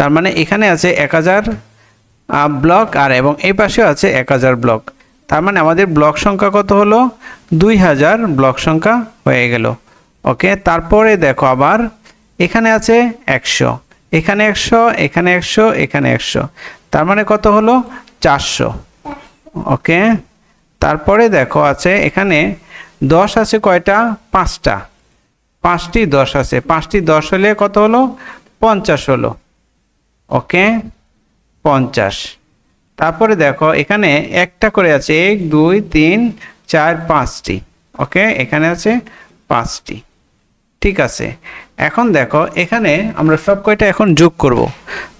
তার মানে এখানে আছে এক হাজার ব্লক আর এবং এই পাশেও আছে এক হাজার ব্লক তার মানে আমাদের ব্লক সংখ্যা কত হলো? দুই হাজার ব্লক সংখ্যা হয়ে গেল। ওকে, তারপরে দেখো আবার, এখানে আছে একশো। এখানে একশো এখানে একশো এখানে একশো। তার মানে কত হলো? চারশো। ওকে, তারপরে দেখো আছে এখানে দশ আছে কয়টা? পাঁচটা। পাঁচটি দশ আছে। পাঁচটি দশ হলে কত হলো? পঞ্চাশ হলো। ওকে? পঞ্চাশ। তারপরে দেখো, এখানে একটা করে আছে, এক, দুই, তিন, চার, পাঁচটি। ওকে? এখানে আছে পাঁচটি। ঠিক আছে। এখন দেখো, এখানে আমরা সব কয়টা এখন যোগ করব?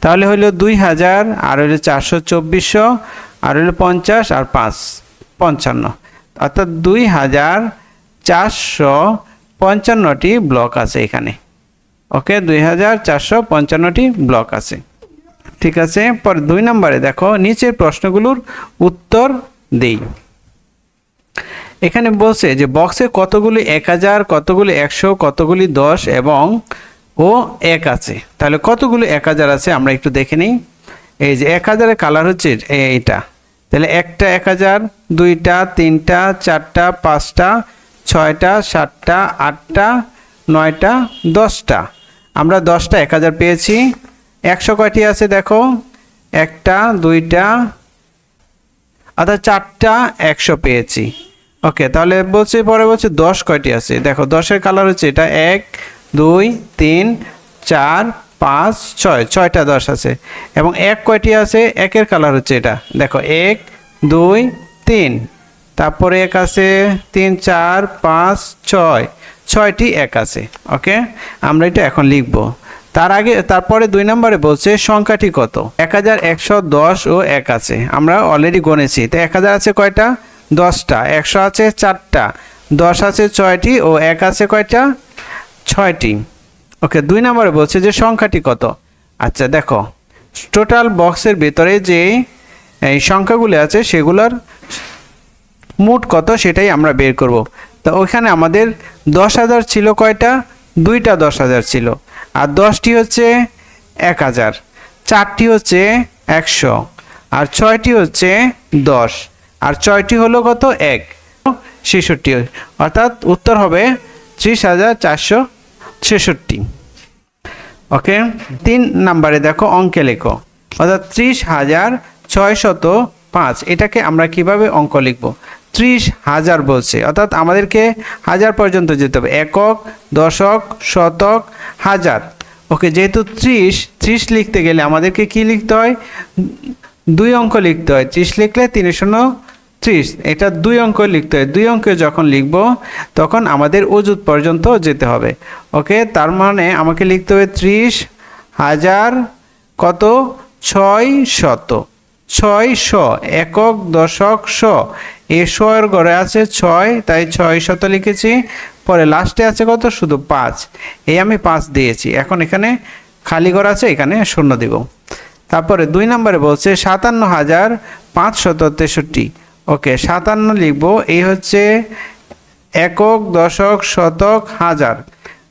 তাহলে হইল দুই হাজার, আর হইল চারশো চব্বিশশো, আর হইল পঞ্চাশ, আর পাঁচ, পঞ্চান্ন। অর্থাৎ দুই হাজার চারশো পঞ্চান্নটি ব্লক আছে এখানে। ওকে? দুই হাজার চারশো পঞ্চান্নটি ব্লক আছে। ঠিক আছে? পর দুই নম্বরে দেখো, নিচের প্রশ্নগুলোর উত্তর দেই। এখানে বলছে যে বক্সে কতগুলি এক হাজার, কতগুলি একশো, কতগুলি দশ এবং ও এক আছে। তাহলে কতগুলি এক হাজার আছে আমরা একটু দেখে নিই। এই যে এক হাজারের কালার হচ্ছে এইটা। তাহলে একটা এক হাজার, দুইটা, তিনটা, চারটা, পাঁচটা, ছয়টা, সাতটা, আটটা, নয়টা, দশটা। আমরা দশটা এক হাজার পেয়েছি। একশো কয়টি আছে দেখো? একটা, দুইটা অর্থাৎ চারটা একশো পেয়েছি। ওকে, তাহলে বলছে পরে বলছে দশ কয়টি আছে? দেখো, দশের কালার হচ্ছে এটা এক, দুই, তিন, চার, পাঁচ, ছয়, ছয়টা দশ আছে। এবং এক কয়টি আছে? একের কালার হচ্ছে এটা। দেখো, এক, দুই, তিন। তারপরে এক আছে তিন, চার, পাঁচ, ছয়। ছয়টি এক আছে, ওকে? আমরা এটা এখন লিখব। তার আগে, তারপরে দুই নম্বরে বলছে, সংখ্যাটি কত? এক হাজার একশো দশ ও এক আছে। আমরা অলরেডি গণেছি। তো এক হাজার আছে কয়টা? দশটা। একশো আছে চারটা। দশ আছে ছয়টি ও এক আছে কয়টা? ছয়টি। ওকে, দুই নম্বরে বলছে যে, সংখ্যাটি কত? আচ্ছা দেখো। টোটাল বক্সের ভিতরে যে, এই সংখ্যাগুলি আছে, সেগুলোর মোট কত সেটাই আমরা বের করব। তো ওইখানে আমাদের দশ হাজার ছিল কয়টা? দুইটা দশ হাজার ছিল। আর দশটি হচ্ছে এক হাজার, চারটি হচ্ছে একশো, আর ছয়টি হচ্ছে দশ, আর ছয়টি হলো কত? এক, ছেষট্টি, অর্থাৎ উত্তর হবে ত্রিশ হাজার চারশো ছেষট্টি। ওকে, তিন নাম্বারে দেখো, অঙ্কে লেখো। অর্থাৎ ত্রিশ হাজার ছয়শত পাঁচ, এটাকে আমরা কীভাবে অঙ্ক লিখব? ত্রিশ হাজার বলছে। অর্থাৎ আমাদেরকে হাজার পর্যন্ত যেতে হবে। একক, দশক, শতক, হাজার। ওকে, যেহেতু ত্রিশ ত্রিশ লিখতে গেলে আমাদেরকে কি লিখতে হয়? দুই অঙ্ক লিখতে হয়। ত্রিশ লিখলে তিন শূন্য, ত্রিশ। এটা দুই অঙ্ক লিখতে হয়। দুই অঙ্কে যখন লিখব, তখন আমাদের অজুত পর্যন্ত যেতে হবে। ওকে, তার মানে আমাকে লিখতে হবে ত্রিশ হাজার কত? ছয় শত ছয় শ একক দশক শ এ শয়ের ঘরে আছে ছয়, তাই ছয় শত লিখেছি। পরে লাস্টে আছে কত? শুধু পাঁচ। এই আমি পাঁচ দিয়েছি। এখন এখানে খালি ঘর আছে, এখানে শূন্য দিব। তারপরে দুই নম্বরে বলছে সাতান্ন হাজার পাঁচশত তেষট্টি। ওকে, সাতান্ন লিখব। এই হচ্ছে একক দশক শতক হাজার।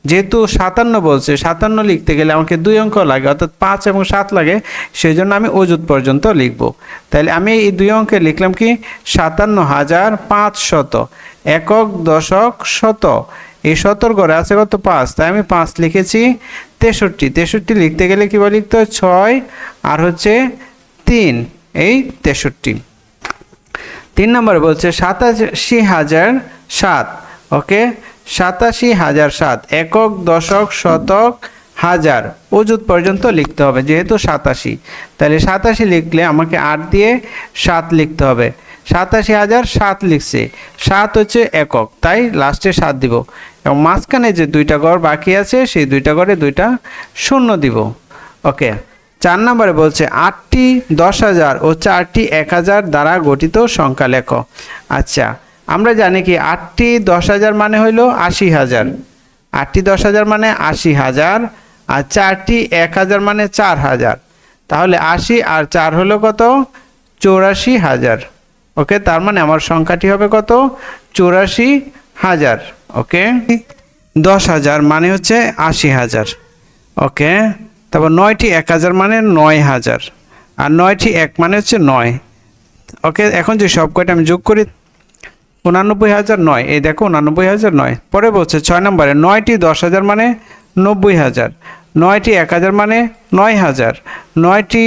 যেহেতু সাতান্ন বলছে, সাতান্ন লিখতে গেলে আমাকে দুই অঙ্ক লাগে, অর্থাৎ পাঁচ এবং সাত লাগে সেই জন্য আমি অজুত পর্যন্ত লিখব। তাহলে আমি এই দুই অঙ্কে লিখলাম কি? সাতান্ন হাজার পাঁচ শত একক দশক শত। এই শতর ঘরে আছে কত? পাঁচ। তাই আমি পাঁচ লিখেছি তেষট্টি। তেষট্টি লিখতে গেলে কী বলে লিখতে হয়? ছয়, আর হচ্ছে তিন। এই তেষট্টি। তিন নম্বরে বলছে সাতাশি হাজার সাত। ওকে? সাতাশি হাজার সাত, একক, দশক, শতক, হাজার। অজুত পর্যন্ত লিখতে হবে, যেহেতু সাতাশি। তাহলে সাতাশি লিখলে আমাকে আট দিয়ে সাত লিখতে হবে। সাতাশি হাজার সাত লিখছে। সাত হচ্ছে একক, তাই লাস্টে সাত দিব। এবং মাঝখানে যে দুইটা ঘর বাকি আছে, সেই দুইটা ঘরে দুইটা শূন্য দিব। ওকে, চার নম্বরে বলছে, আটটি দশ হাজার ও চারটি এক হাজার দ্বারা গঠিত সংখ্যা লেখো আচ্ছা আমরা জানি কি আটটি দশ হাজার মানে হইল আশি হাজার। আটটি দশ হাজার মানে আশি হাজার আর চারটি এক হাজার মানে চার হাজার। তাহলে আশি আর চার হলো কত? চৌরাশি হাজার। ওকে, তার মানে আমার সংখ্যাটি হবে কত? চৌরাশি হাজার। ওকে, দশ হাজার মানে হচ্ছে আশি হাজার। ওকে, তারপর নয়টি এক হাজার মানে নয় হাজার। আর নয়টি এক মানে হচ্ছে নয়। ওকে, এখন যে সব কয়টা আমি যোগ করি উনানব্বই হাজার নয়। এই দেখো উনানব্বই হাজার নয়। পরে বলছে ছয় নম্বরে, নয়টি দশ হাজার মানে নব্বই হাজার। নয়টি এক হাজার মানে নয় হাজার। নয়টি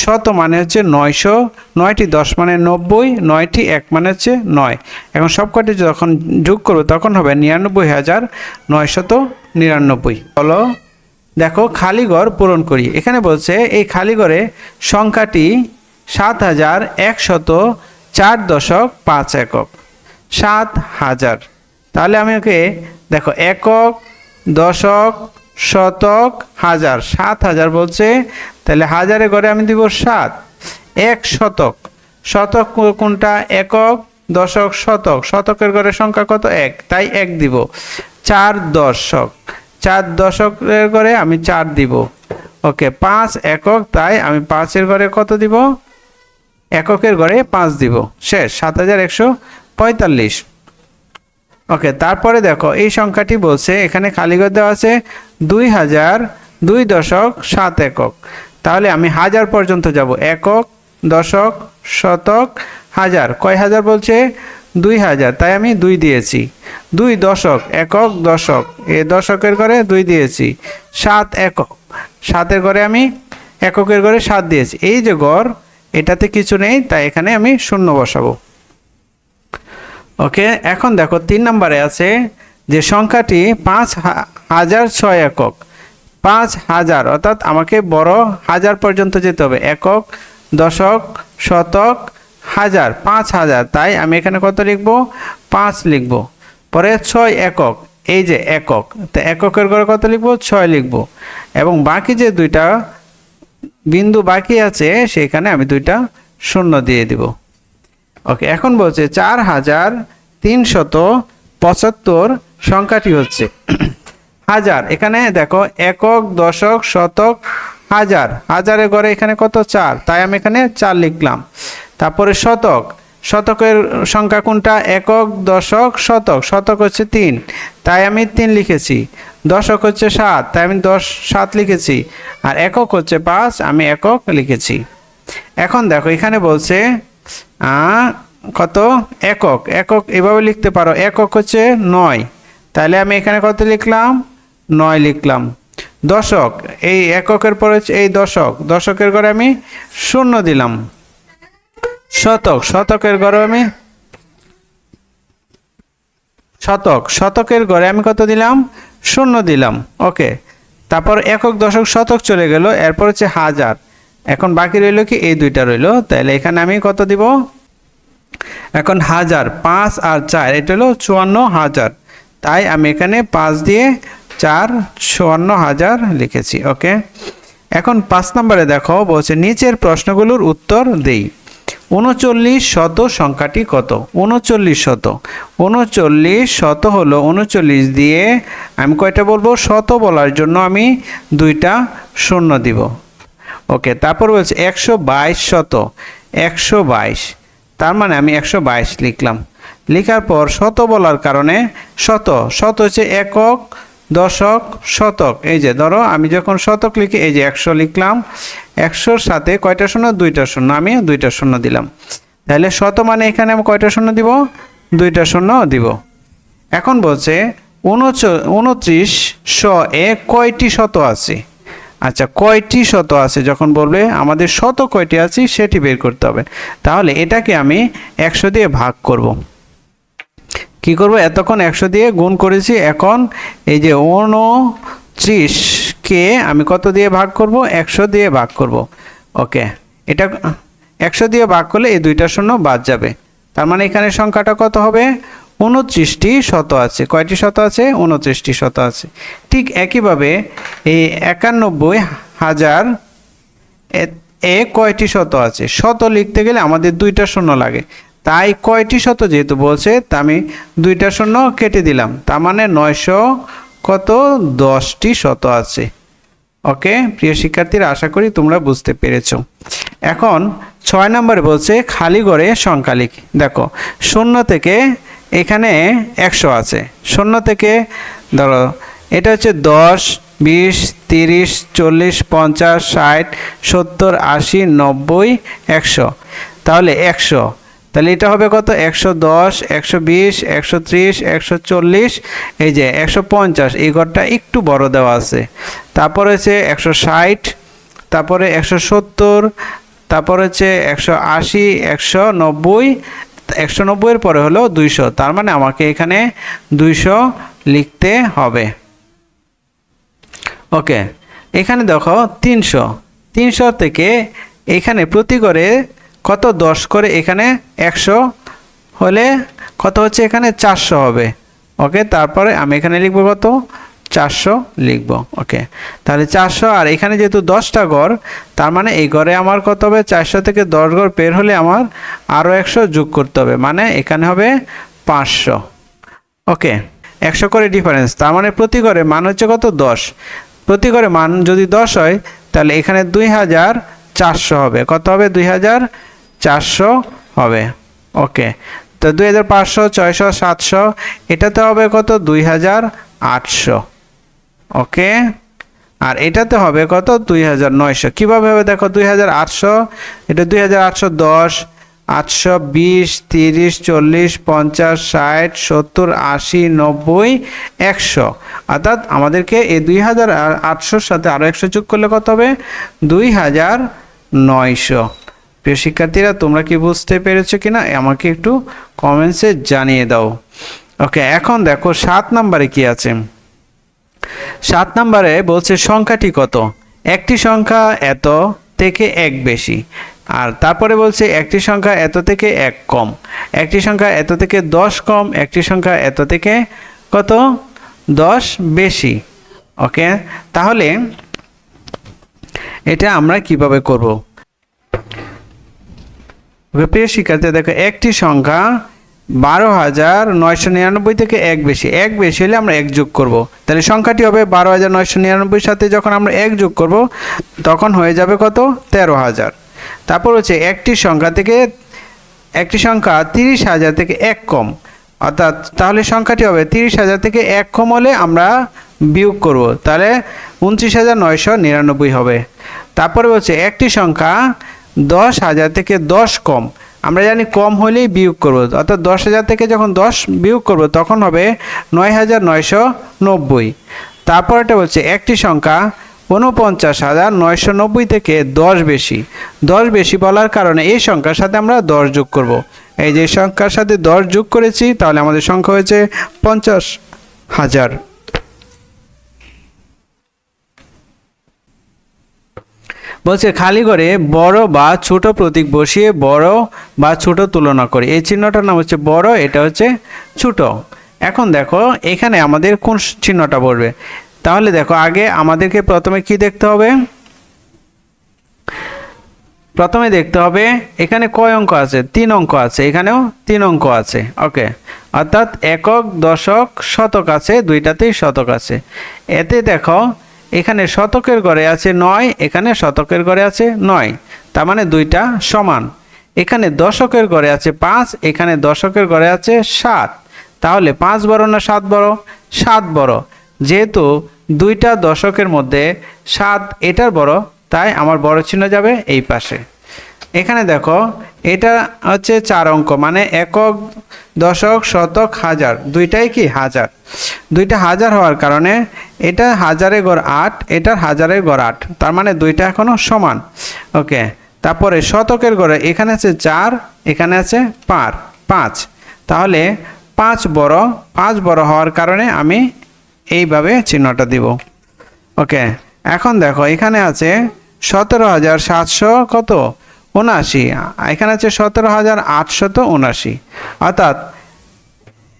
শত মানে হচ্ছে নয়শো। নয়টি দশ মানে নব্বই। নয়টি এক মানে হচ্ছে নয়। এখন সব কটি যখন যোগ করব তখন হবে নিরানব্বই হাজার নয়শত নিরানব্বই। হলো দেখো খালি ঘর পূরণ করি। এখানে বলছে এই খালি ঘরে সংখ্যাটি সাত হাজার একশত চার দশক পাঁচ একক। সাত হাজার। তাহলে আমি ওকে, দেখো, একক, দশক, শতক, হাজার। সাত হাজার বলছে, তাহলে হাজারে ঘরে আমি দিব সাত। এক শতক। শতক কোনটা? একক, দশক, শতক। শতকের ঘরে সংখ্যা কত? এক। তাই এক দিব। চার দশক। চার দশকের ঘরে আমি চার দিব। ওকে, পাঁচ একক, তাই আমি পাঁচের ঘরে কত দিব? এককের ঘরে পাঁচ দিব। শেষ। সাত হাজার একশো পঁয়তাল্লিশ। ওকে তারপরে দেখো, এই সংখ্যাটি বলছে, এখানে খালিঘর দেওয়া আছে দুই হাজার দুই দশক সাত একক। তাহলে আমি হাজার পর্যন্ত যাব। একক, দশক, শতক, হাজার। কয় হাজার বলছে? দুই হাজার। তাই আমি দুই দিয়েছি। দুই দশক, একক, দশক। এ দশকের ঘরে দুই দিয়েছি। সাত একক। সাতের ঘরে আমি এককের ঘরে সাত দিয়েছি। এই যে গড়, এটাতে কিছু নেই, তাই এখানে আমি শূন্য বসাবো। ওকে, এখন দেখো, তিন নম্বরে আছে যে সংখ্যাটি পাঁচ হাজার ছয় একক। পাঁচ হাজার, অর্থাৎ আমাকে বড় হাজার পর্যন্ত যেতে হবে। একক, দশক, শতক, হাজার, পাঁচ হাজার। তাই আমি এখানে কত লিখব? পাঁচ লিখব। পরে ছয় একক, এই যে একক, তো এককের ঘরে কত লিখব? ছয় লিখব। এবং বাকি যে দুইটা বিন্দু বাকি আছে, সেখানে আমি দুইটা শূন্য দিয়ে দিব। ওকে এখন বলছে চার হাজার তিনশত পঁচাত্তর সংখ্যাটি হচ্ছে। হাজার, এখানে দেখো, একক, দশক, শতক, হাজার। হাজারের ঘরে এখানে কত? চার। তাই আমি এখানে চার লিখলাম। তারপরে শতক। শতকের সংখ্যা কোনটা? একক, দশক, শতক। শতক হচ্ছে তিন। তাই আমি তিন লিখেছি। দশক হচ্ছে সাত। তাই আমি দশ, সাত লিখেছি। আর একক হচ্ছে পাঁচ। আমি একক লিখেছি। এখন দেখো, এখানে বলছে কত? একক। একক এভাবে লিখতে পারো। একক হচ্ছে নয়। তাহলে আমি এখানে কত লিখলাম? নয় লিখলাম। দশক। এই এককের পরে হচ্ছে এই দশক। দশকের ঘরে আমি শূন্য দিলাম। শতক। শতকের ঘরে আমি শতক। শতকের ঘরে আমি কত দিলাম? শূন্য দিলাম। ওকে। তারপর একক, দশক, শতক চলে গেল। এরপর হচ্ছে হাজার। এখন বাকি রইল কি? এই দুইটা রইল। তাহলে এখানে আমি কত দিব? এখন হাজার, পাঁচ আর চার, এটা হলো চুয়ান্ন হাজার। তাই আমি এখানে পাঁচ দিয়ে চার, চুয়ান্ন হাজার লিখেছি, ওকে? এখন পাঁচ নম্বরে দেখো, বলছে নিচের প্রশ্নগুলোর উত্তর দেই। উনচল্লিশ শত সংখ্যাটি কত? উনচল্লিশ শত। উনচল্লিশ শত হলো উনচল্লিশ দিয়ে আমি কয়টা বলব? শত বলার জন্য আমি দুইটা শূন্য দিব। ওকে তারপর বলছে একশো বাইশ শত, একশো বাইশ। তার মানে আমি একশো বাইশ লিখলাম। লেখার পর শত বলার কারণে শত শত হচ্ছে একক দশক শতক। এই যে ধরো, আমি যখন শতক লিখি, এই যে একশো লিখলাম, একশোর সাথে কয়টা শূন্য? দুইটা শূন্য। আমি দুইটা শূন্য দিলাম। তাহলে শত মানে এখানে আমি কয়টা শূন্য দিব? দুইটা শূন্য দিব। এখন বলছে উনচ, উনত্রিশ শ এ কয়টি শত আছে? আচ্ছা কয়টি শত আছে? যখন বলবে, আমাদের শত কয়টি আছে, সেটি বের করতে হবে। তাহলে এটাকে আমি একশো দিয়ে ভাগ করব। কি করব? এতক্ষণ একশো দিয়ে গুণ করেছি। এখন এই যে উনত্রিশকে আমি কত দিয়ে ভাগ করব? একশো দিয়ে ভাগ করব। ওকে, এটা একশো দিয়ে ভাগ করলে এই দুইটা শূন্য বাদ যাবে। তার মানে এখানে সংখ্যাটা কত হবে? উনত্রিশটি শত আছে। কয়টি শত আছে? উনত্রিশটি শত আছে। ঠিক একইভাবে এই একানব্বই হাজার এ- কয়টি শত আছে? শত লিখতে গেলে আমাদের দুইটা শূন্য লাগে। তাই কয়টি শত যেহেতু বলছে, তা আমি দুইটা শূন্য কেটে দিলাম। তার মানে নয়শো কত? দশটি শত আছে। ওকে? প্রিয় শিক্ষার্থীরা, আশা করি তোমরা বুঝতে পেরেছ। এখন ছয় নম্বরে বলছে, খালি ঘরে সংখ্যা দেখো, শূন্য থেকে এখানে একশো আছে। শূন্য থেকে, ধরো, এটা হচ্ছে দশ, বিশ, তিরিশ, চল্লিশ, পঞ্চাশ, ষাট, সত্তর, আশি, নব্বই, একশো। তাহলে একশো। তাহলে এটা হবে কত? একশো দশ, একশো বিশ, একশো ত্রিশ, একশো চল্লিশ, এই যে একশো পঞ্চাশ। এই ঘরটা একটু বড় দেওয়া আছে। তারপর হচ্ছে একশো ষাট, তারপরে একশো সত্তর, তারপর হচ্ছে একশো আশি, একশো নব্বই একশো নব্বইয়ের পরে হলো দুইশো। তার মানে আমাকে এখানে দুইশো লিখতে হবে। ওকে, এখানে দেখো তিনশো। তিনশো থেকে এখানে প্রতি করে কত? দশ করে এখানে একশো হলে কত হচ্ছে? এখানে চারশো হবে। ওকে, তারপরে আমি এখানে লিখব কত? চারশো লিখব ওকে তাহলে চারশো, আর এখানে যেহেতু দশটা গড়, তার মানে এই গড়ে আমার কত হবে? চারশো থেকে দশ গড় পের হলে আমার আরও একশো যোগ করতে হবে মানে এখানে হবে পাঁচশো ওকে একশো করে ডিফারেন্স তার মানে প্রতি ঘরে মান হচ্ছে কত? দশ। প্রতি ঘরে মান যদি দশ হয়, তাহলে এখানে দুই হাজার চারশো হবে, কত হবে? দুই হাজার চারশো হবে ওকে তো দুই হাজার পাঁচশো, ছয়শো, সাতশো, এটাতে হবে কত? দুই হাজার আটশো ওকে? আর এটাতে হবে কত? দুই হাজার নয়শো। কীভাবে হবে দেখো? দুই হাজার আটশো, এটা দুই হাজার আটশো দশ, আটশো বিশ, তিরিশ, চল্লিশ, পঞ্চাশ, ষাট, সত্তর, আশি, নব্বই, একশো। অর্থাৎ আমাদেরকে এই দুই হাজার আটশোর সাথে আরও একশো যোগ করলে কত হবে? দুই হাজার নয়শো। প্রিয় শিক্ষার্থীরা, তোমরা কি বুঝতে পেরেছ কিনা? আমাকে একটু কমেন্টসে জানিয়ে দাও। ওকে, এখন দেখো, সাত নাম্বারে কি আছে? সাত নম্বরে বলছে, সংখ্যাটি কত? একটি সংখ্যা এত থেকে এক বেশি। আর তারপরে বলছে, একটি সংখ্যা এত থেকে এক কম। একটি সংখ্যা এত থেকে দশ কম, একটি সংখ্যা এত থেকে কত? দশ বেশি। ওকে? তাহলে এটা আমরা কীভাবে করব? প্রিয় শিক্ষার্থী, দেখো, একটি সংখ্যা বারো হাজার নয়শো নিরানব্বই থেকে এক বেশি। এক বেশি হলে আমরা এক যোগ করব। তাহলে সংখ্যাটি হবে বারো হাজার নয়শো নিরানব্বইর সাথে যখন আমরা এক যোগ করব, তখন হয়ে যাবে কত? তেরো হাজার। তারপর হচ্ছে একটি সংখ্যা থেকে, একটি সংখ্যা তিরিশ হাজার থেকে এক কম। অর্থাৎ তাহলে সংখ্যাটি হবে তিরিশ হাজার থেকে এক কম হলে আমরা বিয়োগ করব। তাহলে উনত্রিশ হাজার নয়শো নিরানব্বই হবে। তারপরে হচ্ছে একটি সংখ্যা দশ হাজার থেকে দশ কম। আমরা জানি কম হলেই বিয়োগ করব। অর্থাৎ দশ হাজার থেকে যখন দশ বিয়োগ করব, তখন হবে নয় হাজার নয়শো নব্বই। তারপর এটা বলছে, একটি সংখ্যা উনপঞ্চাশ হাজার নয়শো নব্বই থেকে দশ বেশি। দশ বেশি বলার কারণে এই সংখ্যার সাথে আমরা দশ যোগ করব। এই যে সংখ্যার সাথে দশ যোগ করেছি, তাহলে আমাদের সংখ্যা হয়েছে পঞ্চাশ হাজার। বলছে, খালি করে বড় বা ছোট প্রতীক বসিয়ে বড় বা ছোট তুলনা করি। এই চিহ্নটার নাম হচ্ছে বড়, এটা হচ্ছে ছোট। এখন দেখো, এখানে আমাদের কোন চিহ্নটা পড়বে? তাহলে দেখো, আগে আমাদেরকে প্রথমে কি দেখতে হবে? প্রথমে দেখতে হবে, এখানে কয় অঙ্ক আছে? তিন অঙ্ক আছে, এখানেও তিন অঙ্ক আছে। ওকে, অর্থাৎ একক, দশক, শতক আছে, দুইটাতেই শতক আছে। এতে দেখো এখানে শতকের গড়ে আছে নয়, এখানে শতকের গড়ে আছে নয়। তার মানে দুইটা সমান। এখানে দশকের গড়ে আছে পাঁচ, এখানে দশকের গড়ে আছে সাত। তাহলে পাঁচ বড় না সাত বড়? সাত বড়। যেহেতু দুইটা দশকের মধ্যে সাত এটার বড়, তাই আমার বড় চিহ্ন যাবে এই পাশে। এখানে দেখো, এটা হচ্ছে চার অঙ্ক মানে একক, দশক, শতক, হাজার। দুইটাই কি? হাজার। দুইটা হাজার হওয়ার কারণে এটা হাজারে গড় আট, এটার হাজারে গড় আট। তার মানে দুইটা এখনও সমান। ওকে, তারপরে শতকের গড়ে এখানে আছে চার, এখানে আছে পার পাঁচ। তাহলে পাঁচ বড় পাঁচ বড় হওয়ার কারণে আমি এইভাবে চিহ্নটা দিব। ওকে, এখন দেখো, এখানে আছে সতেরো হাজার সাতশো কত? উনআশি। এখানে আছে সতেরো হাজার আটশত উনআশি। অর্থাৎ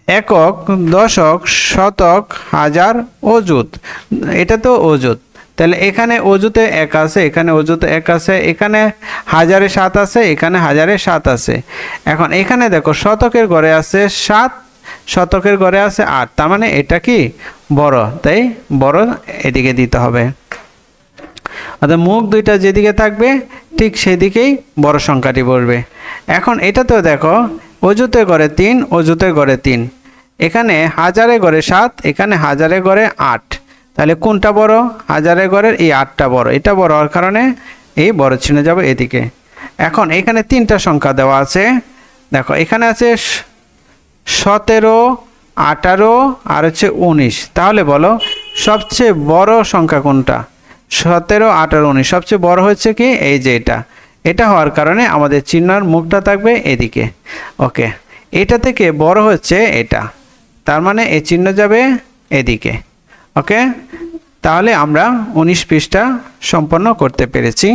একক, দশক, শতক, হাজার অজুত এটা তো অজুত তাহলে এখানে অজুতে এক আছে, এখানে অজুতে এক আছে, এখানে হাজারে সাত আছে, এখানে হাজারে সাত আছে। এখন এখানে দেখো, শতকের ঘরে আছে সাত, শতকের ঘরে আছে আট। তার মানে এটা কি? বড়। তাই বড় এদিকে দিতে হবে। অর্থাৎ মুখ দুইটা যেদিকে থাকবে ঠিক সেদিকেই বড় সংখ্যাটি বসবে এখন এটা তো দেখো অজুতে গড়ে তিন অজুতে গড়ে তিন। এখানে হাজারে গড়ে সাত, এখানে হাজারে গড়ে আট। তাহলে কোনটা বড়? হাজারে ঘরের এই আটটা বড়। এটা বড় হওয়ার কারণে এই বড় চিহ্ন যাবে এদিকে। এখন এখানে তিনটা সংখ্যা দেওয়া আছে। দেখো, এখানে আছে সতেরো, আঠারো, আর হচ্ছে উনিশ। তাহলে বলো, সবচেয়ে বড় সংখ্যা কোনটা? সতেরো, আঠারো, উনিশ। সবচেয়ে বড় হচ্ছে কি? এই যে এটা। এটা হওয়ার কারণে আমাদের চিহ্নর মুখটা থাকবে এদিকে। ওকে। এটা থেকে বড় হচ্ছে এটা। তার মানে এই চিহ্ন যাবে এদিকে। ওকে? তাহলে আমরা উনিশ পৃষ্ঠা সম্পন্ন করতে পেরেছি।